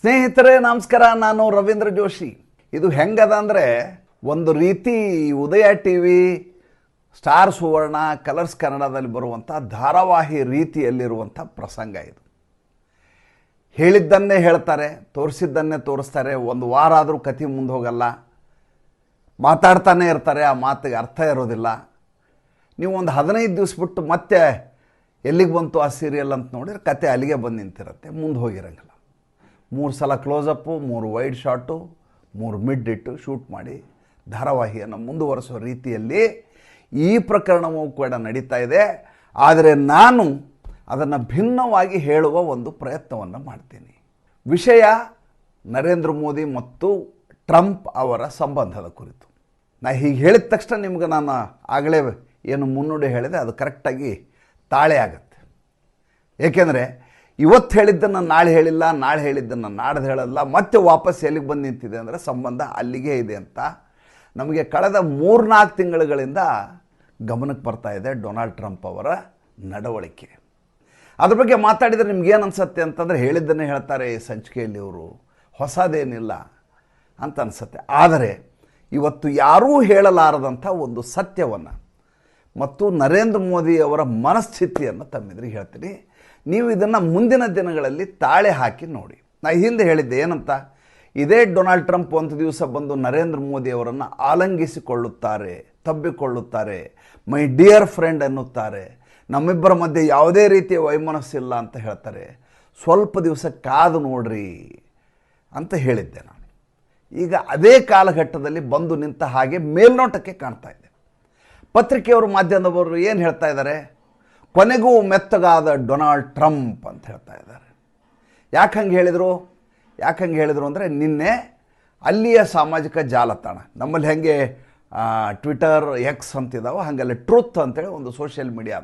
ಸ್ನೇಹಿತರೆ, ನಮಸ್ಕಾರ. ನಾನು ರವೀಂದ್ರ ಜೋಶಿ. ಇದು ಹೆಂಗದ ಅಂದರೆ, ಒಂದು ರೀತಿ Udaya T V star Suvarna, Colors ಕನ್ನಡದಲ್ಲಿ ಬರುವಂಥ ಧಾರಾವಾಹಿ ರೀತಿಯಲ್ಲಿರುವಂಥ ಪ್ರಸಂಗ ಇದು. ಹೇಳಿದ್ದನ್ನೇ ಹೇಳ್ತಾರೆ, ತೋರಿಸಿದ್ದನ್ನೇ ತೋರಿಸ್ತಾರೆ. ಒಂದು ವಾರ ಆದರೂ ಕತೆ ಮುಂದೆ ಹೋಗಲ್ಲ. ಮಾತಾಡ್ತಾನೆ ಇರ್ತಾರೆ, ಆ ಮಾತಿಗೆ ಅರ್ಥ ಇರೋದಿಲ್ಲ. ನೀವು ಒಂದು ಹದಿನೈದು ದಿವಸ ಬಿಟ್ಟು ಮತ್ತೆ ಎಲ್ಲಿಗೆ ಬಂತು ಆ ಸೀರಿಯಲ್ ಅಂತ ನೋಡಿದ್ರೆ ಕತೆ ಅಲ್ಲಿಗೆ ಬಂದು ನಿಂತಿರುತ್ತೆ, ಮುಂದೆ ಹೋಗಿರಂಗಿಲ್ಲ. ಮೂರು ಸಲ ಕ್ಲೋಸಪ್ಪು ಮೂರು ವೈಡ್ ಶಾಟು ಮೂರು ಮಿಡ್ ಇಟ್ಟು ಶೂಟ್ ಮಾಡಿ ಧಾರಾವಾಹಿಯನ್ನು ಮುಂದುವರೆಸುವ ರೀತಿಯಲ್ಲಿ ಈ ಪ್ರಕರಣವೂ ಕೂಡ ನಡೀತಾ ಇದೆ. ಆದರೆ ನಾನು ಅದನ್ನು ಭಿನ್ನವಾಗಿ ಹೇಳುವ ಒಂದು ಪ್ರಯತ್ನವನ್ನು ಮಾಡ್ತೀನಿ. ವಿಷಯ ನರೇಂದ್ರ ಮೋದಿ ಮತ್ತು ಟ್ರಂಪ್ ಅವರ ಸಂಬಂಧದ ಕುರಿತು. ನಾ ಹೀಗೆ ಹೇಳಿದ ತಕ್ಷಣ ನಿಮ್ಗೆ ನಾನು ಆಗಲೇ ಏನು ಮುನ್ನುಡಿ ಹೇಳಿದೆ, ಅದು ಕರೆಕ್ಟಾಗಿ ತಾಳೆ ಆಗುತ್ತೆ. ಏಕೆಂದರೆ ಇವತ್ತು ಹೇಳಿದ್ದನ್ನು ನಾಳೆ ಹೇಳಿಲ್ಲ, ನಾಳೆ ಹೇಳಿದ್ದನ್ನು ನಾಡ್ದು ಹೇಳಲ್ಲ, ಮತ್ತೆ ವಾಪಸ್ ಎಲ್ಲಿಗೆ ಬಂದು ನಿಂತಿದೆ ಅಂದರೆ ಸಂಬಂಧ ಅಲ್ಲಿಗೆ ಇದೆ ಅಂತ. ನಮಗೆ ಕಳೆದ ಮೂರ್ನಾಲ್ಕು ತಿಂಗಳುಗಳಿಂದ ಗಮನಕ್ಕೆ ಬರ್ತಾ ಇದೆ ಡೊನಾಲ್ಡ್ ಟ್ರಂಪ್ ಅವರ ನಡವಳಿಕೆ. ಅದ್ರ ಬಗ್ಗೆ ಮಾತಾಡಿದರೆ ನಿಮ್ಗೇನು ಅನಿಸುತ್ತೆ ಅಂತಂದರೆ ಹೇಳಿದ್ದನ್ನೇ ಹೇಳ್ತಾರೆ ಈ ಸಂಚಿಕೆಯಲ್ಲಿ ಇವರು. ಹೊಸದೇನಿಲ್ಲ ಅಂತ ಅನಿಸುತ್ತೆ. ಆದರೆ ಇವತ್ತು ಯಾರೂ ಹೇಳಲಾರದಂಥ ಒಂದು ಸತ್ಯವನ್ನು ಮತ್ತು ನರೇಂದ್ರ ಮೋದಿ ಅವರ ಮನಸ್ಥಿತಿಯನ್ನು ತಮ್ಮೆದುರಿಗೆ ಹೇಳ್ತೀನಿ. ನೀವು ಇದನ್ನು ಮುಂದಿನ ದಿನಗಳಲ್ಲಿ ತಾಳೆ ಹಾಕಿ ನೋಡಿ. ನಾ ಹಿಂದೆ ಹೇಳಿದ್ದೆ ಏನಂತ? ಇದೇ ಡೊನಾಲ್ಡ್ ಟ್ರಂಪ್ ಒಂದು ದಿವಸ ಬಂದು ನರೇಂದ್ರ ಮೋದಿ ಅವರನ್ನು ಆಲಂಗಿಸಿಕೊಳ್ಳುತ್ತಾರೆ, ತಬ್ಬಿಕೊಳ್ಳುತ್ತಾರೆ, ಮೈ ಡಿಯರ್ ಫ್ರೆಂಡ್ ಎನ್ನುತ್ತಾರೆ. ನಮ್ಮಿಬ್ಬರ ಮಧ್ಯೆ ಯಾವುದೇ ರೀತಿಯ ವೈಮನಸ್ಸಿಲ್ಲ ಅಂತ ಹೇಳ್ತಾರೆ. ಸ್ವಲ್ಪ ದಿವಸ ಕಾದು ನೋಡ್ರಿ ಅಂತ ಹೇಳಿದ್ದೆ ನಾನು. ಈಗ ಅದೇ ಕಾಲಘಟ್ಟದಲ್ಲಿ ಬಂದು ನಿಂತ ಹಾಗೆ ಮೇಲ್ನೋಟಕ್ಕೆ ಕಾಣ್ತಾ ಇದೆ ಪತ್ರಿಕೆಯವರು ಮಾಧ್ಯಮದವರು ಏನು ಹೇಳ್ತಾ ಇದ್ದಾರೆ? ಕೊನೆಗೂ ಮೆತ್ತಗಾದ ಡೊನಾಲ್ಡ್ ಟ್ರಂಪ್ ಅಂತ ಹೇಳ್ತಾ ಇದ್ದಾರೆ. ಯಾಕೆ ಹಂಗೆ ಹೇಳಿದರು? ಯಾಕೆ ಹಂಗೆ ಹೇಳಿದರು ಅಂದರೆ ನಿನ್ನೆ ಅಲ್ಲಿಯ ಸಾಮಾಜಿಕ ಜಾಲತಾಣ, ನಮ್ಮಲ್ಲಿ ಹೇಗೆ ಟ್ವಿಟರ್ ಎಕ್ಸ್ ಅಂತಿದ್ದಾವೆ ಹಾಗೆಲ್ಲ ಟ್ರೂತ್ ಅಂತೇಳಿ ಒಂದು ಸೋಷಿಯಲ್ ಮೀಡಿಯಾ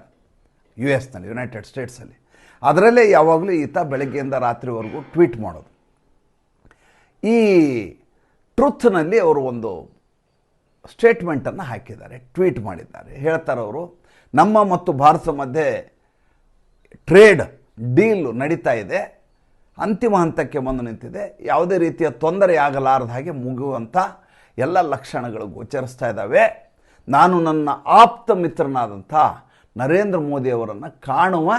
ಯು ಎಸ್ನಲ್ಲಿ ಯುನೈಟೆಡ್ ಸ್ಟೇಟ್ಸಲ್ಲಿ ಅದರಲ್ಲೇ ಯಾವಾಗಲೂ ಈತ ಬೆಳಗ್ಗೆಯಿಂದ ರಾತ್ರಿವರೆಗೂ ಟ್ವೀಟ್ ಮಾಡೋದು. ಈ ಟ್ರೂತ್ನಲ್ಲಿ ಅವರು ಒಂದು ಸ್ಟೇಟ್ಮೆಂಟನ್ನು ಹಾಕಿದ್ದಾರೆ, ಟ್ವೀಟ್ ಮಾಡಿದ್ದಾರೆ. ಹೇಳ್ತಾರೆ ಅವರು, ನಮ್ಮ ಮತ್ತು ಭಾರತ ಮಧ್ಯೆ ಟ್ರೇಡ್ ಡೀಲ್ ನಡೀತಾ ಇದೆ, ಅಂತಿಮ ಹಂತಕ್ಕೆ ಬಂದು ನಿಂತಿದೆ, ಯಾವುದೇ ರೀತಿಯ ತೊಂದರೆ ಆಗಲಾರದ ಹಾಗೆ ಮುಗುವಂಥ ಎಲ್ಲ ಲಕ್ಷಣಗಳು ಗೋಚರಿಸ್ತಾ ಇದ್ದಾವೆ. ನಾನು ನನ್ನ ಆಪ್ತ ಮಿತ್ರನಾದಂಥ ನರೇಂದ್ರ ಮೋದಿಯವರನ್ನು ಕಾಣುವ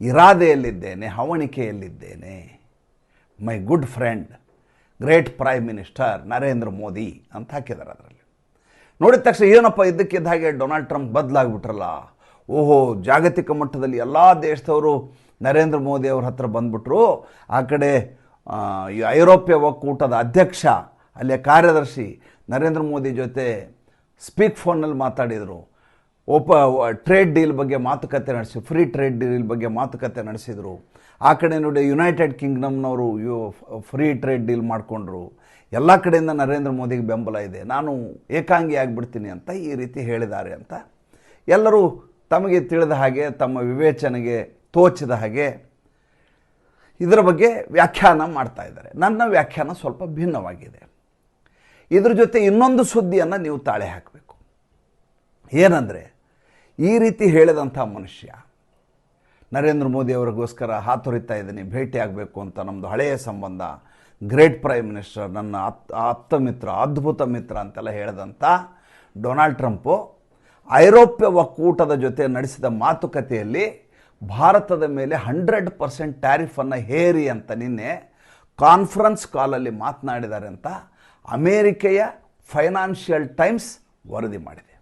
ಇರಾದೆಯಲ್ಲಿದ್ದೇನೆ, ಹವಣಿಕೆಯಲ್ಲಿದ್ದೇನೆ. My good friend great prime minister Narendra Modi ಅಂತ ಹಾಕಿದ್ದಾರೆ ಅದರಲ್ಲಿ. ನೋಡಿದ ತಕ್ಷಣ ಏನಪ್ಪ ಇದ್ದಕ್ಕಿದ್ದ ಹಾಗೆ ಡೊನಾಲ್ಡ್ ಟ್ರಂಪ್ ಬದಲಾಗ್ಬಿಟ್ರಲ್ಲ? ಓಹೋ, ಜಾಗತಿಕ ಮಟ್ಟದಲ್ಲಿ ಎಲ್ಲ ದೇಶದವರು ನರೇಂದ್ರ ಮೋದಿ ಅವ್ರ ಹತ್ರ ಬಂದ್ಬಿಟ್ರು. ಆ ಕಡೆ ಈ ಐರೋಪ್ಯ ಒಕ್ಕೂಟದ ಅಧ್ಯಕ್ಷ, ಅಲ್ಲಿಯ ಕಾರ್ಯದರ್ಶಿ ನರೇಂದ್ರ ಮೋದಿ ಜೊತೆ ಸ್ಪೀಕ್ ಫೋನಲ್ಲಿ ಮಾತಾಡಿದರು. ಒಪ್ಪ ಟ್ರೇಡ್ ಡೀಲ್ ಬಗ್ಗೆ ಮಾತುಕತೆ ನಡೆಸಿ ಫ್ರೀ ಟ್ರೇಡ್ ಡೀಲ್ ಬಗ್ಗೆ ಮಾತುಕತೆ ನಡೆಸಿದರು. ಆ ಕಡೆ ನೋಡಿ ಯುನೈಟೆಡ್ ಕಿಂಗ್ಡಮ್ನವರು ಯು ಫ್ರೀ ಟ್ರೇಡ್ ಡೀಲ್ ಮಾಡಿಕೊಂಡ್ರು. ಎಲ್ಲ ಕಡೆಯಿಂದ ನರೇಂದ್ರ ಮೋದಿಗೆ ಬೆಂಬಲ ಇದೆ. ನಾನು ಏಕಾಂಗಿ ಆಗಿಬಿಡ್ತೀನಿ ಅಂತ ಈ ರೀತಿ ಹೇಳಿದ್ದಾರೆ ಅಂತ. ಎಲ್ಲರೂ ತಮಗೆ ತಿಳಿದ ಹಾಗೆ, ತಮ್ಮ ವಿವೇಚನೆಗೆ ತೋಚಿದ ಹಾಗೆ ಇದರ ಬಗ್ಗೆ ವ್ಯಾಖ್ಯಾನ ಮಾಡ್ತಾ ಇದ್ದಾರೆ. ನನ್ನ ವ್ಯಾಖ್ಯಾನ ಸ್ವಲ್ಪ ಭಿನ್ನವಾಗಿದೆ. ಇದ್ರ ಜೊತೆ ಇನ್ನೊಂದು ಸುದ್ದಿಯನ್ನು ನೀವು ತಾಳೆ ಹಾಕಬೇಕು. ಏನಂದರೆ, ಈ ರೀತಿ ಹೇಳಿದಂಥ ಮನುಷ್ಯ ನರೇಂದ್ರ ಮೋದಿ ಅವರಿಗೋಸ್ಕರ ಹಾತೊರಿತಾ ಇದ್ದೀನಿ, ಭೇಟಿ ಆಗಬೇಕು ಅಂತ ನಮ್ಮದು ಹಳೆಯ ಸಂಬಂಧ. ಗ್ರೇಟ್ ಪ್ರೈಮ್ ಮಿನಿಸ್ಟರ್ ನನ್ನ ಅತ್ತ ಮಿತ್ರ, ಅದ್ಭುತ ಮಿತ್ರ ಅಂತೆಲ್ಲ ಹೇಳಿದಂಥ ಡೊನಾಲ್ಡ್ ಟ್ರಂಪು ಐರೋಪ್ಯ ಒಕ್ಕೂಟದ ಜೊತೆ ನಡೆಸಿದ ಮಾತುಕತೆಯಲ್ಲಿ ಭಾರತದ ಮೇಲೆ ಹಂಡ್ರೆಡ್ ಪರ್ಸೆಂಟ್ ಟ್ಯಾರಿಫನ್ನು ಹೇರಿ ಅಂತ ನಿನ್ನೆ ಕಾನ್ಫರೆನ್ಸ್ ಕಾಲಲ್ಲಿ ಮಾತನಾಡಿದ್ದಾರೆ ಅಂತ ಅಮೇರಿಕೆಯ ಫೈನಾನ್ಷಿಯಲ್ ಟೈಮ್ಸ್ ವರದಿ ಮಾಡಿದೆ.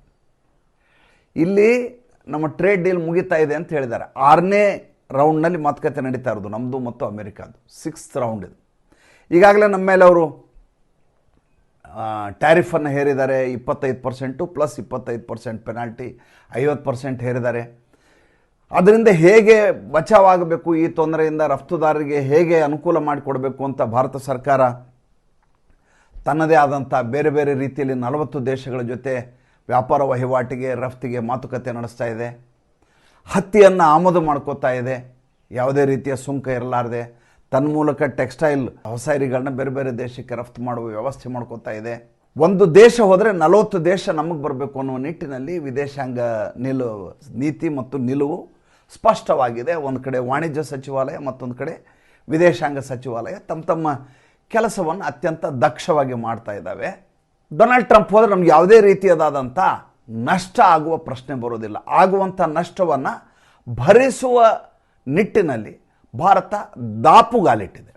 ಇಲ್ಲಿ ನಮ್ಮ ಟ್ರೇಡ್ ಡೀಲ್ ಮುಗಿತಾ ಇದೆ ಅಂತ ಹೇಳಿದ್ದಾರೆ. ಆರನೇ ರೌಂಡ್ನಲ್ಲಿ ಮಾತುಕತೆ ನಡೀತಾ ಇರೋದು ನಮ್ಮದು ಮತ್ತು ಅಮೇರಿಕಾದು ಸಿಕ್ಸ್ತ್ ರೌಂಡ್ ಇದು. ಈಗಾಗಲೇ ನಮ್ಮ ಮೇಲೆ ಅವರು ಟ್ಯಾರಿಫನ್ನು ಹೇರಿದ್ದಾರೆ. ಇಪ್ಪತ್ತೈದು ಪರ್ಸೆಂಟು ಪ್ಲಸ್ ಇಪ್ಪತ್ತೈದು ಪರ್ಸೆಂಟ್ ಪೆನಾಲ್ಟಿ ಐವತ್ತು ಪರ್ಸೆಂಟ್ ಹೇರಿದ್ದಾರೆ. ಅದರಿಂದ ಹೇಗೆ ಬಚಾವಾಗಬೇಕು, ಈ ತೊಂದರೆಯಿಂದ ರಫ್ತುದಾರರಿಗೆ ಹೇಗೆ ಅನುಕೂಲ ಮಾಡಿಕೊಡಬೇಕು ಅಂತ ಭಾರತ ಸರ್ಕಾರ ತನ್ನದೇ ಆದಂಥ ಬೇರೆ ಬೇರೆ ರೀತಿಯಲ್ಲಿ ನಲವತ್ತು ದೇಶಗಳ ಜೊತೆ ವ್ಯಾಪಾರ ವಹಿವಾಟಿಗೆ, ರಫ್ತಿಗೆ ಮಾತುಕತೆ ನಡೆಸ್ತಾ ಇದೆ. ಹತ್ತಿಯನ್ನು ಆಮದು ಮಾಡ್ಕೋತಾ ಇದೆ. ಯಾವುದೇ ರೀತಿಯ ಸುಂಕ ಇರಲಾರದೆ ತನ್ಮೂಲಕ ಟೆಕ್ಸ್ಟೈಲ್ ಹೊಸಾರಿಗಳನ್ನ ಬೇರೆ ಬೇರೆ ದೇಶಕ್ಕೆ ರಫ್ತು ಮಾಡುವ ವ್ಯವಸ್ಥೆ ಮಾಡ್ಕೋತಾ ಇದೆ. ಒಂದು ದೇಶ ಹೋದರೆ ನಲವತ್ತು ದೇಶ ನಮಗೆ ಬರಬೇಕು ಅನ್ನುವ ನಿಟ್ಟಿನಲ್ಲಿ ವಿದೇಶಾಂಗ ನಿಲುವು ನೀತಿ ಮತ್ತು ನಿಲುವು ಸ್ಪಷ್ಟವಾಗಿದೆ. ಒಂದು ಕಡೆ ವಾಣಿಜ್ಯ ಸಚಿವಾಲಯ, ಮತ್ತೊಂದು ಕಡೆ ವಿದೇಶಾಂಗ ಸಚಿವಾಲಯ ತಮ್ಮ ತಮ್ಮ ಕೆಲಸವನ್ನು ಅತ್ಯಂತ ದಕ್ಷವಾಗಿ ಮಾಡ್ತಾ ಇದ್ದಾವೆ. ಡೊನಾಲ್ಡ್ ಟ್ರಂಪ್ ಹೋದರೆ ನಮ್ಗೆ ಯಾವುದೇ ರೀತಿಯದಾದಂಥ ನಷ್ಟ ಆಗುವ ಪ್ರಶ್ನೆ ಬರೋದಿಲ್ಲ. ಆಗುವಂಥ ನಷ್ಟವನ್ನು ಭರಿಸುವ ನಿಟ್ಟಿನಲ್ಲಿ ಭಾರತ ದಾಪುಗಾಲಿಟ್ಟಿದೆ.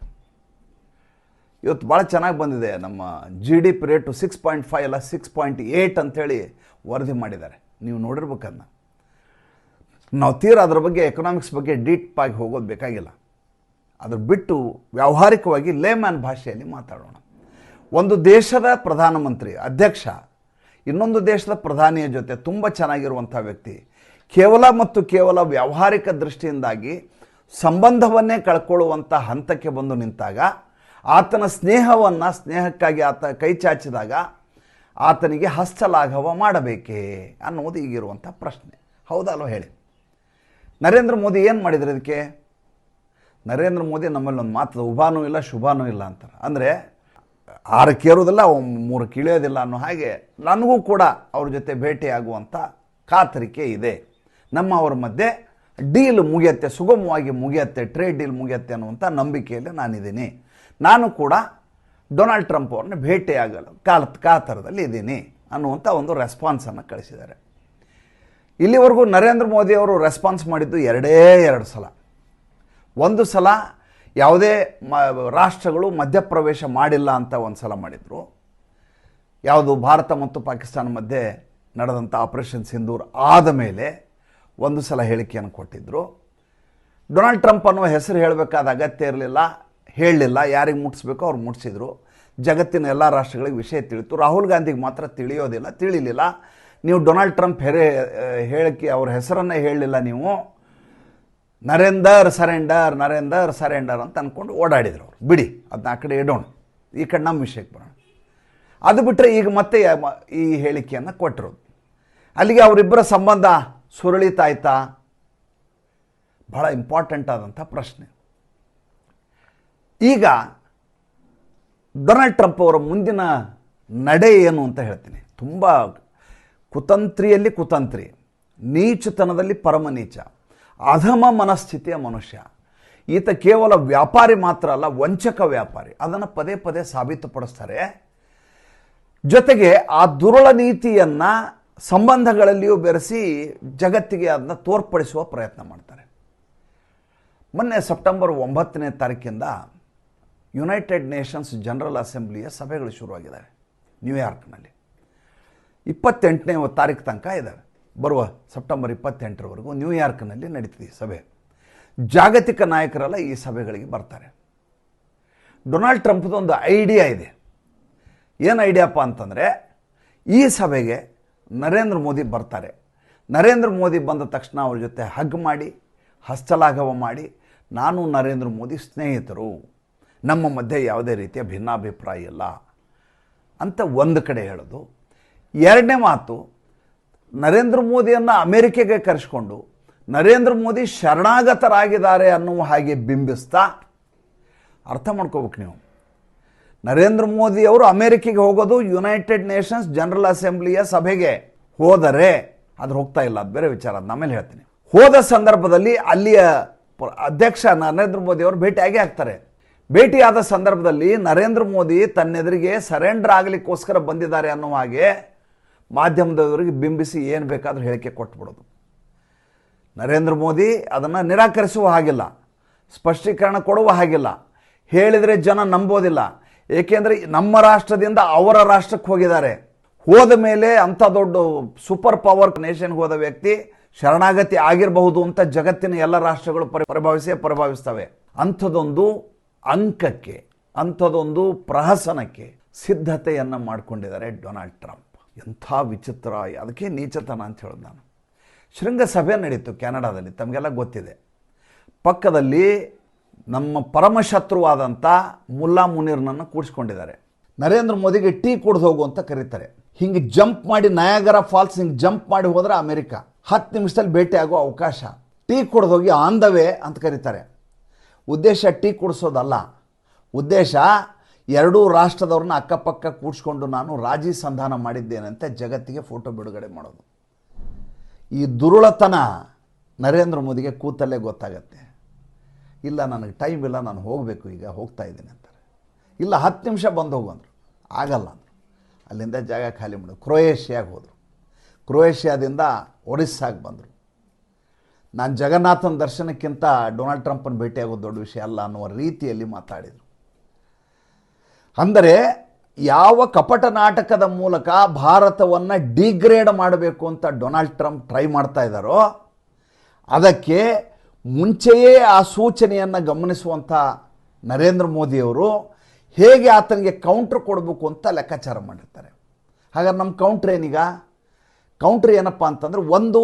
ಇವತ್ತು ಭಾಳ ಚೆನ್ನಾಗಿ ಬಂದಿದೆ. ನಮ್ಮ G D P rate six point five ಅಲ್ಲ ಸಿಕ್ಸ್ ಪಾಯಿಂಟ್ ಏಯ್ಟ್ ಅಂಥೇಳಿ ವರದಿ ಮಾಡಿದ್ದಾರೆ. ನೀವು ನೋಡಿರ್ಬೇಕನ್ನ ನಾವು ತೀರ ಅದ್ರ ಬಗ್ಗೆ ಎಕನಾಮಿಕ್ಸ್ ಬಗ್ಗೆ ಡೀಪ್ ಆಗಿ ಹೋಗೋದು ಬೇಕಾಗಿಲ್ಲ. ಅದ್ರ ಬಿಟ್ಟು ವ್ಯಾವಹಾರಿಕವಾಗಿ ಲೇಮ್ಯಾನ್ ಭಾಷೆಯಲ್ಲಿ ಮಾತಾಡೋಣ. ಒಂದು ದೇಶದ ಪ್ರಧಾನಮಂತ್ರಿ, ಅಧ್ಯಕ್ಷ, ಇನ್ನೊಂದು ದೇಶದ ಪ್ರಧಾನಿಯ ಜೊತೆ ತುಂಬ ಚೆನ್ನಾಗಿರುವಂಥ ವ್ಯಕ್ತಿ, ಕೇವಲ ಮತ್ತು ಕೇವಲ ವ್ಯಾವಹಾರಿಕ ದೃಷ್ಟಿಯಿಂದಾಗಿ ಸಂಬಂಧವನ್ನೇ ಕಳ್ಕೊಳ್ಳುವಂಥ ಹಂತಕ್ಕೆ ಬಂದು ನಿಂತಾಗ, ಆತನ ಸ್ನೇಹವನ್ನು, ಸ್ನೇಹಕ್ಕಾಗಿ ಆತ ಕೈ ಚಾಚಿದಾಗ ಆತನಿಗೆ ಹಸ್ತಲಾಘವ ಮಾಡಬೇಕೇ ಅನ್ನೋದು ಈಗಿರುವಂಥ ಪ್ರಶ್ನೆ. ಹೌದಲ್ವ ಹೇಳಿ? ನರೇಂದ್ರ ಮೋದಿ ಏನು ಮಾಡಿದ್ರು ಇದಕ್ಕೆ? ನರೇಂದ್ರ ಮೋದಿ ನಮ್ಮಲ್ಲಿ ಒಂದು ಮಾತು ಉಭಾನೂ ಇಲ್ಲ, ಶುಭಾನೂ ಇಲ್ಲ ಅಂತಾರೆ. ಅಂದರೆ ಆರು ಕೇರೋದಿಲ್ಲ ಮೂರು ಕಿಳಿಯೋದಿಲ್ಲ ಅನ್ನೋ ಹಾಗೆ ನನಗೂ ಕೂಡ ಅವ್ರ ಜೊತೆ ಭೇಟಿಯಾಗುವಂಥ ಕಾತರಿಕೆ ಇದೆ. ನಮ್ಮ ಅವರ ಮಧ್ಯೆ ಡೀಲ್ ಮುಗಿಯತ್ತೆ, ಸುಗಮವಾಗಿ ಮುಗಿಯತ್ತೆ, ಟ್ರೇಡ್ ಡೀಲ್ ಮುಗಿಯತ್ತೆ ಅನ್ನುವಂಥ ನಂಬಿಕೆಯಲ್ಲಿ ನಾನಿದ್ದೀನಿ. ನಾನು ಕೂಡ ಡೊನಾಲ್ಡ್ ಟ್ರಂಪ್ ಅವ್ರನ್ನ ಭೇಟಿಯಾಗಲು ಕಾಲ, ಕಾತರದಲ್ಲಿ ಇದ್ದೀನಿ ಅನ್ನುವಂಥ ಒಂದು ರೆಸ್ಪಾನ್ಸನ್ನು ಕಳಿಸಿದ್ದಾರೆ. ಇಲ್ಲಿವರೆಗೂ ನರೇಂದ್ರ ಮೋದಿ ಅವರು ರೆಸ್ಪಾನ್ಸ್ ಮಾಡಿದ್ದು ಎರಡೇ ಎರಡು ಸಲ. ಒಂದು ಸಲ ಯಾವುದೇ ಮ, ರಾಷ್ಟ್ರಗಳು ಮಧ್ಯಪ್ರವೇಶ ಮಾಡಿಲ್ಲ ಅಂತ ಒಂದು ಸಲ ಮಾಡಿದರು. ಯಾವುದು ಭಾರತ ಮತ್ತು ಪಾಕಿಸ್ತಾನ ಮಧ್ಯೆ ನಡೆದಂಥ ಆಪರೇಷನ್ ಸಿಂಧೂರ್ ಆದ ಮೇಲೆ ಒಂದು ಸಲ ಹೇಳಿಕೆಯನ್ನು ಕೊಟ್ಟಿದ್ದರು ಡೊನಾಲ್ಡ್ ಟ್ರಂಪ್ ಅನ್ನುವ ಹೆಸರು ಹೇಳಬೇಕಾದ ಅಗತ್ಯ ಇರಲಿಲ್ಲ, ಹೇಳಲಿಲ್ಲ, ಯಾರಿಗೆ ಮುಟ್ಟಿಸ್ಬೇಕೋ ಅವ್ರು ಮುಟ್ಟಿಸಿದ್ರು ಜಗತ್ತಿನ ಎಲ್ಲ ರಾಷ್ಟ್ರಗಳಿಗೆ ವಿಷಯ ತಿಳಿತು. ರಾಹುಲ್ ಗಾಂಧಿಗೆ ಮಾತ್ರ ತಿಳಿಯೋದಿಲ್ಲ, ತಿಳಿಲಿಲ್ಲ. ನೀವು ಡೊನಾಲ್ಡ್ ಟ್ರಂಪ್ ಹೆರೆ ಹೇಳಿಕೆ, ಅವ್ರ ಹೆಸರನ್ನೇ ಹೇಳಲಿಲ್ಲ ನೀವು. ನರೇಂದರ್ ಸರೆಂಡರ್ ನರೇಂದರ್ ಸರೆಂಡರ್ ಅಂತ ಅಂದ್ಕೊಂಡು ಓಡಾಡಿದ್ರು ಅವರು. ಬಿಡಿ ಅದನ್ನ ಆ ಕಡೆ ಇಡೋಣ. ಈ ಕಡೆ ನಮ್ಮ ವಿಷಯಕ್ಕೆ ಬರೋಣ. ಅದು ಬಿಟ್ಟರೆ ಈಗ ಮತ್ತೆ ಈ ಹೇಳಿಕೆಯನ್ನು ಕೊಟ್ಟರು ಅಲ್ಲಿಗೆ ಅವರಿಬ್ಬರ ಸಂಬಂಧ ಸುರಳಿತಾಯ್ತಾ? ಬಹಳ ಇಂಪಾರ್ಟೆಂಟ್ ಆದಂಥ ಪ್ರಶ್ನೆ. ಈಗ ಡೊನಾಲ್ಡ್ ಟ್ರಂಪ್ ಅವರ ಮುಂದಿನ ನಡೆ ಏನು ಅಂತ ಹೇಳ್ತೀನಿ. ತುಂಬ ಕುತಂತ್ರಿಯಲ್ಲಿ ಕುತಂತ್ರಿ, ನೀಚತನದಲ್ಲಿ ಪರಮ ನೀಚ. ಅಧಮ ಮನಸ್ಥಿತಿಯ ಮನುಷ್ಯ. ಈತ ಕೇವಲ ವ್ಯಾಪಾರಿ ಮಾತ್ರ ಅಲ್ಲ, ವಂಚಕ ವ್ಯಾಪಾರಿ. ಅದನ್ನು ಪದೇ ಪದೇ ಸಾಬೀತುಪಡಿಸ್ತಾರೆ. ಜೊತೆಗೆ ಆ ದುರುಳ ನೀತಿಯನ್ನು ಸಂಬಂಧಗಳಲ್ಲಿಯೂ ಬೆರೆಸಿ ಜಗತ್ತಿಗೆ ಅದನ್ನ ತೋರ್ಪಡಿಸುವ ಪ್ರಯತ್ನ ಮಾಡ್ತಾರೆ. ಮೊನ್ನೆ ಸೆಪ್ಟೆಂಬರ್ ಒಂಬತ್ತನೇ ತಾರೀಕಿಂದ ಯುನೈಟೆಡ್ ನೇಷನ್ಸ್ ಜನರಲ್ ಅಸೆಂಬ್ಲಿಯ ಸಭೆಗಳು ಶುರುವಾಗಿದ್ದಾವೆ. ನ್ಯೂಯಾರ್ಕ್ನಲ್ಲಿ. ಇಪ್ಪತ್ತೆಂಟನೇ ತಾರೀಕು ತನಕ ಇದ್ದಾವೆ. ಬರುವ ಸೆಪ್ಟೆಂಬರ್ ಇಪ್ಪತ್ತೆಂಟರವರೆಗೂ ನ್ಯೂಯಾರ್ಕ್ನಲ್ಲಿ ನಡೀತಿದೆ ಈ ಸಭೆ. ಜಾಗತಿಕ ನಾಯಕರೆಲ್ಲ ಈ ಸಭೆಗಳಿಗೆ ಬರ್ತಾರೆ. ಡೊನಾಲ್ಡ್ ಟ್ರಂಪ್ದೊಂದು ಐಡಿಯಾ ಇದೆ. ಏನು ಐಡಿಯಾಪ್ಪ ಅಂತಂದರೆ, ಈ ಸಭೆಗೆ ನರೇಂದ್ರ ಮೋದಿ ಬರ್ತಾರೆ. ನರೇಂದ್ರ ಮೋದಿ ಬಂದ ತಕ್ಷಣ ಅವ್ರ ಜೊತೆ ಹಗ್ ಮಾಡಿ, ಹಸ್ತಲಾಘವ ಮಾಡಿ, ನಾನು ನರೇಂದ್ರ ಮೋದಿ ಸ್ನೇಹಿತರು. ನಮ್ಮ ಮಧ್ಯೆ ಯಾವುದೇ ರೀತಿಯ ಭಿನ್ನಾಭಿಪ್ರಾಯ ಇಲ್ಲ. ಅಂತ ಒಂದು ಕಡೆ ಹೇಳೋದು. ಎರಡನೇ ಮಾತು ನರೇಂದ್ರ ಮೋದಿಯನ್ನು ಅಮೆರಿಕೆಗೆ ಕರೆಸ್ಕೊಂಡು, ನರೇಂದ್ರ ಮೋದಿ ಶರಣಾಗತರಾಗಿದ್ದಾರೆ ಅನ್ನುವ ಹಾಗೆ ಬಿಂಬಿಸ್ತಾ, ಅರ್ಥ ಮಾಡ್ಕೋಬೇಕು ನೀವು. ನರೇಂದ್ರ ಮೋದಿ ಅವರು ಅಮೆರಿಕೆಗೆ ಹೋಗೋದು ಯುನೈಟೆಡ್ ನೇಷನ್ಸ್ ಜನರಲ್ ಅಸೆಂಬ್ಲಿಯ ಸಭೆಗೆ ಹೋದರೆ ಅದ್ರ ಹೋಗ್ತಾ ಇಲ್ಲ, ಅದು ಬೇರೆ ವಿಚಾರ, ಅದು ಆಮೇಲೆ ಹೇಳ್ತೀನಿ. ಹೋದ ಸಂದರ್ಭದಲ್ಲಿ ಅಲ್ಲಿಯ ಅಧ್ಯಕ್ಷ ನರೇಂದ್ರ ಮೋದಿ ಅವರು ಭೇಟಿಯಾಗಿ ಆಗ್ತಾರೆ. ಭೇಟಿಯಾದ ಸಂದರ್ಭದಲ್ಲಿ ನರೇಂದ್ರ ಮೋದಿ ತನ್ನೆದುರಿಗೆ ಸರೆಂಡರ್ ಆಗಲಿಕ್ಕೋಸ್ಕರ ಬಂದಿದ್ದಾರೆ ಅನ್ನುವ ಹಾಗೆ ಮಾಧ್ಯಮದವರಿಗೆ ಬಿಂಬಿಸಿ ಏನು ಬೇಕಾದರೂ ಹೇಳಿಕೆ ಕೊಟ್ಬಿಡೋದು. ನರೇಂದ್ರ ಮೋದಿ ಅದನ್ನು ನಿರಾಕರಿಸುವ ಹಾಗಿಲ್ಲ, ಸ್ಪಷ್ಟೀಕರಣ ಕೊಡುವ ಹಾಗಿಲ್ಲ, ಹೇಳಿದರೆ ಜನ ನಂಬೋದಿಲ್ಲ. ಏಕೆಂದರೆ ನಮ್ಮ ರಾಷ್ಟ್ರದಿಂದ ಅವರ ರಾಷ್ಟ್ರಕ್ಕೆ ಹೋಗಿದ್ದಾರೆ. ಹೋದ ಮೇಲೆ ಅಂಥ ದೊಡ್ಡ ಸೂಪರ್ ಪವರ್ ನೇಷನ್ಗೆ ಹೋದ ವ್ಯಕ್ತಿ ಶರಣಾಗತಿ ಆಗಿರಬಹುದು ಅಂತ ಜಗತ್ತಿನ ಎಲ್ಲ ರಾಷ್ಟ್ರಗಳು ಪರಿ, ಪ್ರಭಾವಿಸೇ ಪ್ರಭಾವಿಸ್ತವೆ. ಅಂಥದ್ದೊಂದು ಅಂಕಕ್ಕೆ ಅಂಥದ್ದೊಂದು ಪ್ರಹಸನಕ್ಕೆ ಸಿದ್ಧತೆಯನ್ನು ಮಾಡಿಕೊಂಡಿದ್ದಾರೆ ಡೊನಾಲ್ಡ್ ಟ್ರಂಪ್. ಎಂಥ ವಿಚಿತ್ರ ಅದಕ್ಕೆ ನೀಚತನ ಅಂತ ಹೇಳೋದು ನಾನು. ಶೃಂಗಸಭೆ ನಡೀತು ಕೆನಡಾದಲ್ಲಿ, ತಮಗೆಲ್ಲ ಗೊತ್ತಿದೆ. ಪಕ್ಕದಲ್ಲಿ ನಮ್ಮ ಪರಮಶತ್ರುವಾದಂಥ ಮುಲ್ಲಾ ಮುನೀರ್ನನ್ನು ಕೂಡಿಸ್ಕೊಂಡಿದ್ದಾರೆ. ನರೇಂದ್ರ ಮೋದಿಗೆ ಟೀ ಕುಡ್ದು ಹೋಗು ಅಂತ ಕರೀತಾರೆ. ಹಿಂಗೆ ಜಂಪ್ ಮಾಡಿ ನಯಾಗರ ಫಾಲ್ಸ್, ಹಿಂಗೆ ಜಂಪ್ ಮಾಡಿ ಹೋದ್ರೆ ಅಮೆರಿಕ. ಹತ್ತು ನಿಮಿಷದಲ್ಲಿ ಭೇಟಿ ಆಗೋ ಅವಕಾಶ. ಟೀ ಕುಡ್ದು ಹೋಗಿ ಆನ್ ದ ವೇ ಅಂತ ಕರೀತಾರೆ. ಉದ್ದೇಶ ಟೀ ಕುಡಿಸೋದಲ್ಲ. ಉದ್ದೇಶ ಎರಡೂ ರಾಷ್ಟ್ರದವ್ರನ್ನ ಅಕ್ಕಪಕ್ಕ ಕೂಡ್ಸ್ಕೊಂಡು ನಾನು ರಾಜಿ ಸಂಧಾನ ಮಾಡಿದ್ದೇನಂತೆ ಜಗತ್ತಿಗೆ ಫೋಟೋ ಬಿಡುಗಡೆ ಮಾಡೋದು. ಈ ದುರುಳತನ ನರೇಂದ್ರ ಮೋದಿಗೆ ಕೂತಲ್ಲೇ ಗೊತ್ತಾಗತ್ತೆ. ಇಲ್ಲ, ನನಗೆ ಟೈಮ್ ಇಲ್ಲ, ನಾನು ಹೋಗಬೇಕು ಈಗ, ಹೋಗ್ತಾ ಇದ್ದೀನಿ ಅಂತಾರೆ. ಇಲ್ಲ, ಹತ್ತು ನಿಮಿಷ ಬಂದು ಹೋಗು ಅಂದರು ಆಗಲ್ಲ ಅಂದರು. ಅಲ್ಲಿಂದ ಜಾಗ ಖಾಲಿ ಮಾಡಿ. ಕ್ರೊಯೇಷಿಯಾಗೆ ಹೋದರು. ಕ್ರೊಯೇಷಿಯಾದಿಂದ ಒರಿಸ್ಸಾಗೆ ಬಂದರು. ನಾನು ಜಗನ್ನಾಥನ ದರ್ಶನಕ್ಕಿಂತ ಡೊನಾಲ್ಡ್ ಟ್ರಂಪನ್ನು ಭೇಟಿಯಾಗೋದು ದೊಡ್ಡ ವಿಷಯ ಅಲ್ಲ ಅನ್ನುವ ರೀತಿಯಲ್ಲಿ ಮಾತಾಡಿದರು. ಅಂದರೆ ಯಾವ ಕಪಟ ನಾಟಕದ ಮೂಲಕ ಭಾರತವನ್ನು ಡಿಗ್ರೇಡ್ ಮಾಡಬೇಕು ಅಂತ ಡೊನಾಲ್ಡ್ ಟ್ರಂಪ್ ಟ್ರೈ ಮಾಡ್ತಾ ಇದ್ದಾರೋ, ಅದಕ್ಕೆ ಮುಂಚೆಯೇ ಆ ಸೂಚನೆಯನ್ನು ಗಮನಿಸುವಂಥ ನರೇಂದ್ರ ಮೋದಿಯವರು ಹೇಗೆ ಆತನಿಗೆ ಕೌಂಟ್ರ್ ಕೊಡಬೇಕು ಅಂತ ಲೆಕ್ಕಾಚಾರ ಮಾಡಿರ್ತಾರೆ. ಹಾಗಾದ್ರೆ ನಮ್ಮ ಕೌಂಟ್ರ್ ಏನೀಗ? ಕೌಂಟ್ರ್ ಏನಪ್ಪ ಅಂತಂದರೆ ಒಂದು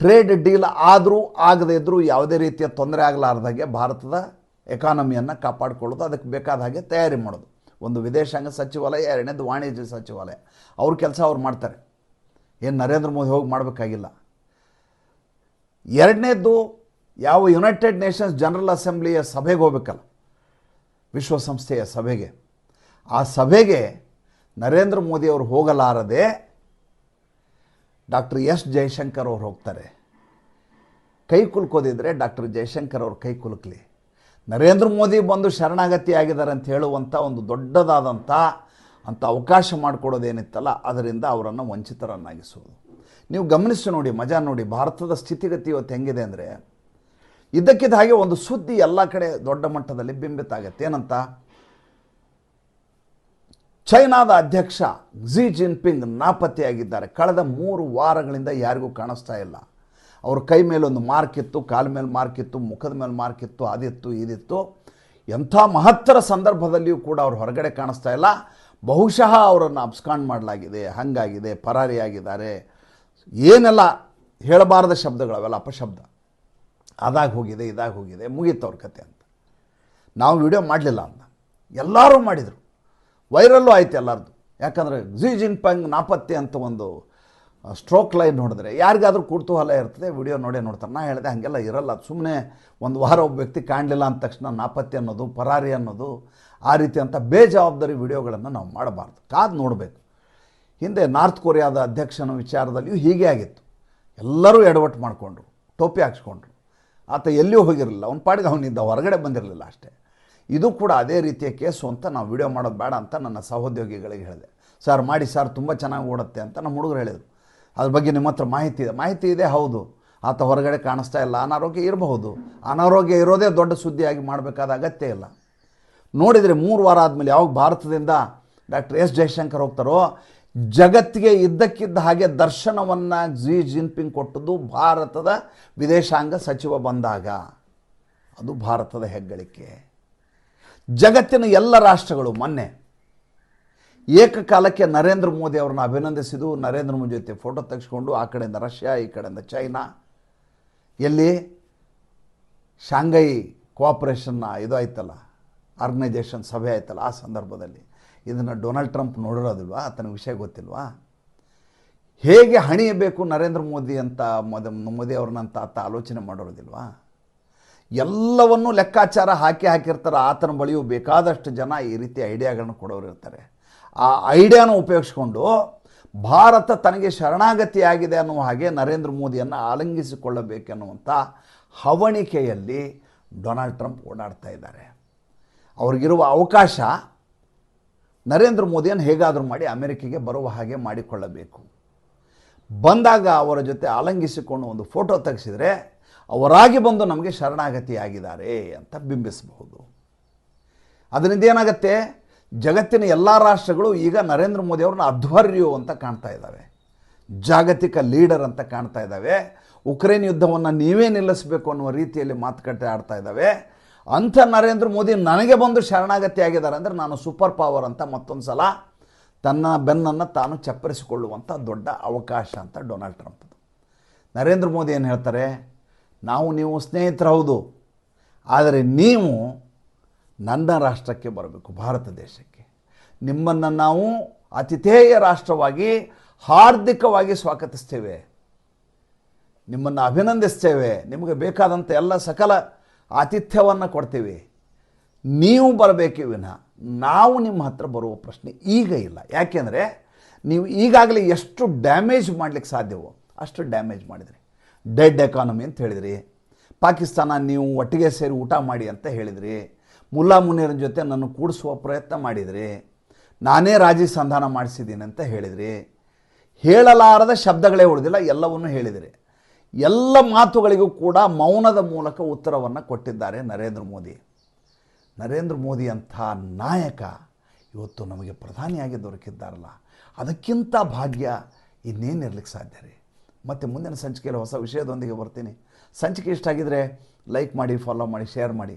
ಟ್ರೇಡ್ ಡೀಲ್ ಆದರೂ ಆಗದೇ ಇದ್ದರೂ ಯಾವುದೇ ರೀತಿಯ ತೊಂದರೆ ಆಗಲಾರ್ದಾಗೆ ಭಾರತದ ಎಕಾನಮಿಯನ್ನು ಕಾಪಾಡಿಕೊಳ್ಳೋದು, ಅದಕ್ಕೆ ಬೇಕಾದ ಹಾಗೆ ತಯಾರಿ ಮಾಡೋದು. ಒಂದು ವಿದೇಶಾಂಗ ಸಚಿವಾಲಯ, ಎರಡನೇದು ವಾಣಿಜ್ಯ ಸಚಿವಾಲಯ. ಅವ್ರ ಕೆಲಸ ಅವ್ರು ಮಾಡ್ತಾರೆ. ಏನು ನರೇಂದ್ರ ಮೋದಿ ಹೋಗಿ ಮಾಡಬೇಕಾಗಿಲ್ಲ. ಎರಡನೇದು ಯಾವ ಯುನೈಟೆಡ್ ನೇಷನ್ಸ್ ಜನರಲ್ ಅಸೆಂಬ್ಲಿಯ ಸಭೆಗೆ ಹೋಗ್ಬೇಕಲ್ಲ, ವಿಶ್ವಸಂಸ್ಥೆಯ ಸಭೆಗೆ. ಆ ಸಭೆಗೆ ನರೇಂದ್ರ ಮೋದಿ ಅವರು ಹೋಗಲಾರದೆ ಡಾಕ್ಟರ್ ಎಸ್ ಜಯಶಂಕರ್ ಅವ್ರು ಹೋಗ್ತಾರೆ. ಕೈ ಕುಲ್ಕೋದಿದ್ರೆ ಡಾಕ್ಟರ್ ಜಯಶಂಕರ್ ಅವ್ರು ಕೈ ಕುಲುಕಲಿ. ನರೇಂದ್ರ ಮೋದಿ ಬಂದು ಶರಣಾಗತಿ ಆಗಿದ್ದಾರೆ ಅಂತ ಹೇಳುವಂಥ ಒಂದು ದೊಡ್ಡದಾದಂಥ ಅಂತ ಅವಕಾಶ ಮಾಡಿಕೊಡೋದೇನಿತ್ತಲ್ಲ, ಅದರಿಂದ ಅವರನ್ನು ವಂಚಿತರನ್ನಾಗಿಸುವುದು ನೀವು ಗಮನಿಸಿ ನೋಡಿ, ಮಜಾ ನೋಡಿ, ಭಾರತದ ಸ್ಥಿತಿಗತಿ ಇವತ್ತು ಹೆಂಗಿದೆ ಅಂದರೆ ಇದ್ದಕ್ಕಿದ್ದ ಹಾಗೆ ಒಂದು ಸುದ್ದಿ ಎಲ್ಲ ಕಡೆ ದೊಡ್ಡ ಮಟ್ಟದಲ್ಲಿ ಬಿಂಬಿತ ಆಗುತ್ತೆ. ಏನಂತ? ಚೈನಾದ ಅಧ್ಯಕ್ಷ ಝಿ ಜಿನ್ಪಿಂಗ್ ನಾಪತ್ತೆಯಾಗಿದ್ದಾರೆ. ಕಳೆದ ಮೂರು ವಾರಗಳಿಂದ ಯಾರಿಗೂ ಕಾಣಿಸ್ತಾ ಇಲ್ಲ. ಅವ್ರ ಕೈ ಮೇಲೆ ಒಂದು ಮಾರ್ಕ್ ಇತ್ತು, ಕಾಲ ಮೇಲೆ ಮಾರ್ಕ್ ಇತ್ತು, ಮುಖದ ಮೇಲೆ ಮಾರ್ಕ್ ಇತ್ತು, ಅದಿತ್ತು, ಇದಿತ್ತು. ಎಂಥ ಮಹತ್ತರ ಸಂದರ್ಭದಲ್ಲಿಯೂ ಕೂಡ ಅವ್ರು ಹೊರಗಡೆ ಕಾಣಿಸ್ತಾ ಇಲ್ಲ. ಬಹುಶಃ ಅವರನ್ನು ಅಬ್ಸ್ಕಾಂಡ್ ಮಾಡಲಾಗಿದೆ, ಹಾಗಾಗಿದೆ, ಪರಾರಿಯಾಗಿದ್ದಾರೆ. ಏನೆಲ್ಲ ಹೇಳಬಾರದ ಶಬ್ದಗಳು ಅವೆಲ್ಲ ಅಪಶಬ್ದ. ಅದಾಗ ಹೋಗಿದೆ, ಇದಾಗ ಹೋಗಿದೆ, ಮುಗೀತು ಅವ್ರ ಕತೆ ಅಂತ. ನಾವು ವಿಡಿಯೋ ಮಾಡಲಿಲ್ಲ ಅಂತ. ಎಲ್ಲರೂ ಮಾಡಿದರು. ವೈರಲ್ಲೂ ಆಯ್ತು ಎಲ್ಲರದು. ಯಾಕಂದರೆ ಜಿ ಜಿನ್ಪಂಗ್ ನಾಪತ್ತೆ ಅಂತ ಒಂದು ಸ್ಟ್ರೋಕ್ ಲೈನ್ ನೋಡಿದ್ರೆ, ಯಾರಿಗಾದ್ರೂ ಕುತೂಹಲ ಇರ್ತದೆ ವಿಡಿಯೋ ನೋಡೇ ನೋಡ್ತಾರೆ. ನಾನು ಹೇಳಿದೆ ಹಾಗೆಲ್ಲ ಇರಲ್ಲ. ಸುಮ್ಮನೆ ಒಂದು ವಾರ ಒಬ್ಬ ವ್ಯಕ್ತಿ ಕಾಣಲಿಲ್ಲ ಅಂದ ತಕ್ಷಣ ನಾಪತ್ತೆ ಅನ್ನೋದು, ಪರಾರಿ ಅನ್ನೋದು, ಆ ರೀತಿ ಅಂತ ಬೇಜವಾಬ್ದಾರಿ ವಿಡಿಯೋಗಳನ್ನು ನಾವು ಮಾಡಬಾರ್ದು. ಕಾದು ನೋಡಬೇಕು. ಹಿಂದೆ ನಾರ್ತ್ ಕೊರಿಯಾದ ಅಧ್ಯಕ್ಷನ ವಿಚಾರದಲ್ಲಿಯೂ ಹೀಗೆ ಆಗಿತ್ತು. ಎಲ್ಲರೂ ಎಡವಟ್ಟು ಮಾಡಿಕೊಂಡ್ರು, ಟೋಪಿ ಹಾಕ್ಸ್ಕೊಂಡ್ರು. ಆತ ಎಲ್ಲಿಯೂ ಹೋಗಿರಲಿಲ್ಲ. ಅವ್ನ ಪಾಡಿಗೆ ಅವನಿಂದ ಹೊರಗಡೆ ಬಂದಿರಲಿಲ್ಲ ಅಷ್ಟೇ. ಇದು ಕೂಡ ಅದೇ ರೀತಿಯ ಕೇಸು ಅಂತ ನಾವು ವಿಡಿಯೋ ಮಾಡೋದು ಬೇಡ ಅಂತ ನನ್ನ ಸಹೋದ್ಯೋಗಿಗಳಿಗೆ ಹೇಳಿದೆ. ಸರ್, ಮಾಡಿ ಸರ್, ತುಂಬ ಚೆನ್ನಾಗಿ ಓಡುತ್ತೆ ಅಂತ ನಮ್ಮ ಹುಡುಗರು ಹೇಳಿದರು. ಅದ್ರ ಬಗ್ಗೆ ನಿಮ್ಮ ಹತ್ರ ಮಾಹಿತಿ ಇದೆ. ಮಾಹಿತಿ ಇದೆ, ಹೌದು. ಆತ ಹೊರಗಡೆ ಕಾಣಿಸ್ತಾ ಇಲ್ಲ. ಅನಾರೋಗ್ಯ ಇರಬಹುದು. ಅನಾರೋಗ್ಯ ಇರೋದೇ ದೊಡ್ಡ ಸುದ್ದಿಯಾಗಿ ಮಾಡಬೇಕಾದ ಅಗತ್ಯ ಇಲ್ಲ. ನೋಡಿದರೆ ಮೂರು ವಾರ ಆದಮೇಲೆ ಯಾವಾಗ ಭಾರತದಿಂದ ಡಾಕ್ಟರ್ ಎಸ್. ಜಯಶಂಕರ್ ಹೋಗ್ತಾರೋ, ಜಗತ್ತಿಗೆ ಇದ್ದಕ್ಕಿದ್ದ ಹಾಗೆ ದರ್ಶನವನ್ನು ಜಿ. ಜಿನ್ಪಿಂಗ್ ಕೊಟ್ಟದ್ದು ಭಾರತದ ವಿದೇಶಾಂಗ ಸಚಿವ ಬಂದಾಗ. ಅದು ಭಾರತದ ಹೆಗ್ಗಳಿಕೆ. ಜಗತ್ತಿನ ಎಲ್ಲ ರಾಷ್ಟ್ರಗಳು ಮೊನ್ನೆ ಏಕಕಾಲಕ್ಕೆ ನರೇಂದ್ರ ಮೋದಿ ಅವ್ರನ್ನ ಅಭಿನಂದಿಸಿದ್ದು ನರೇಂದ್ರ ಮೋದಿ ಜೊತೆ ಫೋಟೋ ತೆಗೆಸ್ಕೊಂಡು ಆ ಕಡೆಯಿಂದ ರಷ್ಯಾ, ಈ ಕಡೆಯಿಂದ ಚೈನಾ. ಎಲ್ಲಿ? ಶಾಂಘೈ ಕೋಆಪರೇಷನ್ನ ಇದು ಆಯ್ತಲ್ಲ ಆರ್ಗನೈಜೇಷನ್ ಸಭೆ ಆಯ್ತಲ್ಲ ಆ ಸಂದರ್ಭದಲ್ಲಿ. ಇದನ್ನು ಡೊನಾಲ್ಡ್ ಟ್ರಂಪ್ ನೋಡಿರೋದಿಲ್ವಾ? ಆತನ ವಿಷಯ ಗೊತ್ತಿಲ್ವಾ? ಹೇಗೆ ಹಣಿಯಬೇಕು ನರೇಂದ್ರ ಮೋದಿ ಅಂತ ಮೋದಿ ಮೋದಿ ಅವ್ರನ್ನಂತ ಆತ ಆಲೋಚನೆ ಮಾಡಿರೋದಿಲ್ವಾ ಎಲ್ಲವನ್ನೂ ಲೆಕ್ಕಾಚಾರ ಹಾಕಿ ಹಾಕಿರ್ತಾರೆ. ಆತನ ಬಳಿಯೂ ಬೇಕಾದಷ್ಟು ಜನ ಈ ರೀತಿ ಐಡಿಯಾಗಳನ್ನು ಕೊಡೋರು ಇರ್ತಾರೆ. ಆ ಐಡಿಯಾನ ಉಪಯೋಗಿಸ್ಕೊಂಡು ಭಾರತ ತನಗೆ ಶರಣಾಗತಿಯಾಗಿದೆ ಅನ್ನುವ ಹಾಗೆ ನರೇಂದ್ರ ಮೋದಿಯನ್ನು ಆಲಂಗಿಸಿಕೊಳ್ಳಬೇಕೆನ್ನುವಂಥ ಹವಣಿಕೆಯಲ್ಲಿ ಡೊನಾಲ್ಡ್ ಟ್ರಂಪ್ ಓಡಾಡ್ತಾ ಇದ್ದಾರೆ. ಅವ್ರಿಗಿರುವ ಅವಕಾಶ ನರೇಂದ್ರ ಮೋದಿಯನ್ನು ಹೇಗಾದರೂ ಮಾಡಿ ಅಮೆರಿಕೆಗೆ ಬರುವ ಹಾಗೆ ಮಾಡಿಕೊಳ್ಳಬೇಕು. ಬಂದಾಗ ಅವರ ಜೊತೆ ಆಲಂಗಿಸಿಕೊಂಡು ಒಂದು ಫೋಟೋ ತೆಗೆಸಿದರೆ ಅವರಾಗಿ ಬಂದು ನಮಗೆ ಶರಣಾಗತಿಯಾಗಿದ್ದಾರೆ ಅಂತ ಬಿಂಬಿಸಬಹುದು. ಅದರಿಂದ ಏನಾಗುತ್ತೆ? ಜಗತ್ತಿನ ಎಲ್ಲ ರಾಷ್ಟ್ರಗಳು ಈಗ ನರೇಂದ್ರ ಮೋದಿ ಅವ್ರನ್ನ ಅಧ್ವರ್ಯು ಅಂತ ಕಾಣ್ತಾ ಇದ್ದಾವೆ. ಜಾಗತಿಕ ಲೀಡರ್ ಅಂತ ಕಾಣ್ತಾ ಇದ್ದಾವೆ. ಉಕ್ರೇನ್ ಯುದ್ಧವನ್ನು ನೀವೇ ನಿಲ್ಲಿಸಬೇಕು ಅನ್ನುವ ರೀತಿಯಲ್ಲಿ ಮಾತುಕತೆ ಆಡ್ತಾ ಇದ್ದಾವೆ. ಅಂಥ ನರೇಂದ್ರ ಮೋದಿ ನನಗೆ ಬಂದು ಶರಣಾಗತಿ ಆಗಿದ್ದಾರೆ ಅಂದರೆ ನಾನು ಸೂಪರ್ ಪವರ್ ಅಂತ ಮತ್ತೊಂದು ಸಲ ತನ್ನ ಬೆನ್ನನ್ನು ತಾನು ಚಪ್ಪರಿಸಿಕೊಳ್ಳುವಂಥ ದೊಡ್ಡ ಅವಕಾಶ ಅಂತ ಡೊನಾಲ್ಡ್ ಟ್ರಂಪ್ ನರೇಂದ್ರ ಮೋದಿ ಏನು ಹೇಳ್ತಾರೆ? ನಾವು ನೀವು ಸ್ನೇಹಿತರು ಹೌದು ಆದರೆ ನೀವು ನನ್ನ ರಾಷ್ಟ್ರಕ್ಕೆ ಬರಬೇಕು, ಭಾರತ ದೇಶಕ್ಕೆ. ನಿಮ್ಮನ್ನು ನಾವು ಅತಿಥೇಯ ರಾಷ್ಟ್ರವಾಗಿ, ಹಾರ್ದಿಕವಾಗಿ ಸ್ವಾಗತಿಸ್ತೇವೆ. ನಿಮ್ಮನ್ನು ಅಭಿನಂದಿಸ್ತೇವೆ. ನಿಮಗೆ ಬೇಕಾದಂಥ ಎಲ್ಲ ಸಕಲ ಆತಿಥ್ಯವನ್ನು ಕೊಡ್ತೀವಿ. ನೀವು ಬರಬೇಕು ವಿನ, ನಾವು ನಿಮ್ಮ ಹತ್ರ ಬರುವ ಪ್ರಶ್ನೆ ಈಗ ಇಲ್ಲ. ಯಾಕೆಂದರೆ ನೀವು ಈಗಾಗಲೇ ಎಷ್ಟು ಡ್ಯಾಮೇಜ್ ಮಾಡಲಿಕ್ಕೆ ಸಾಧ್ಯವೋ ಅಷ್ಟು ಡ್ಯಾಮೇಜ್ ಮಾಡಿದ್ರಿ. ಡೆಡ್ ಎಕಾನಮಿ ಅಂತ ಹೇಳಿದ್ರಿ. ಪಾಕಿಸ್ತಾನ, ನೀವು ಒಟ್ಟಿಗೆ ಸೇರಿ ಊಟ ಮಾಡಿ ಅಂತ ಹೇಳಿದ್ರಿ. ಮುಲ್ಲಾ ಮುನೀರನ ಜೊತೆ ನನ್ನ ಕೂಡಿಸುವ ಪ್ರಯತ್ನ ಮಾಡಿದರೆ, ನಾನೇ ರಾಜಿ ಸಂಧಾನ ಮಾಡಿಸಿದ್ದೀನಿ ಅಂತ ಹೇಳಿದ್ರಿ, ಹೇಳಲಾರದ ಶಬ್ದಗಳೇ ಉಳಿದಿಲ್ಲ, ಎಲ್ಲವನ್ನೂ ಹೇಳಿದಿರಿ. ಎಲ್ಲ ಮಾತುಗಳಿಗೂ ಕೂಡ ಮೌನದ ಮೂಲಕ ಉತ್ತರವನ್ನು ಕೊಟ್ಟಿದ್ದಾರೆ ನರೇಂದ್ರ ಮೋದಿ. ನರೇಂದ್ರ ಮೋದಿ ಅಂಥ ನಾಯಕ ಇವತ್ತು ನಮಗೆ ಪ್ರಧಾನಿಯಾಗಿ ದೊರಕಿದ್ದಾರಲ್ಲ, ಅದಕ್ಕಿಂತ ಭಾಗ್ಯ ಇನ್ನೇನಿರ್ಲಿಕ್ಕೆ ಸಾಧ್ಯ ರೀ? ಮತ್ತು ಮುಂದಿನ ಸಂಚಿಕೆಯಲ್ಲಿ ಹೊಸ ವಿಷಯದೊಂದಿಗೆ ಬರ್ತೀನಿ. ಸಂಚಿಕೆ ಇಷ್ಟ ಲೈಕ್ ಮಾಡಿ ಫಾಲೋ ಮಾಡಿ ಶೇರ್ ಮಾಡಿ.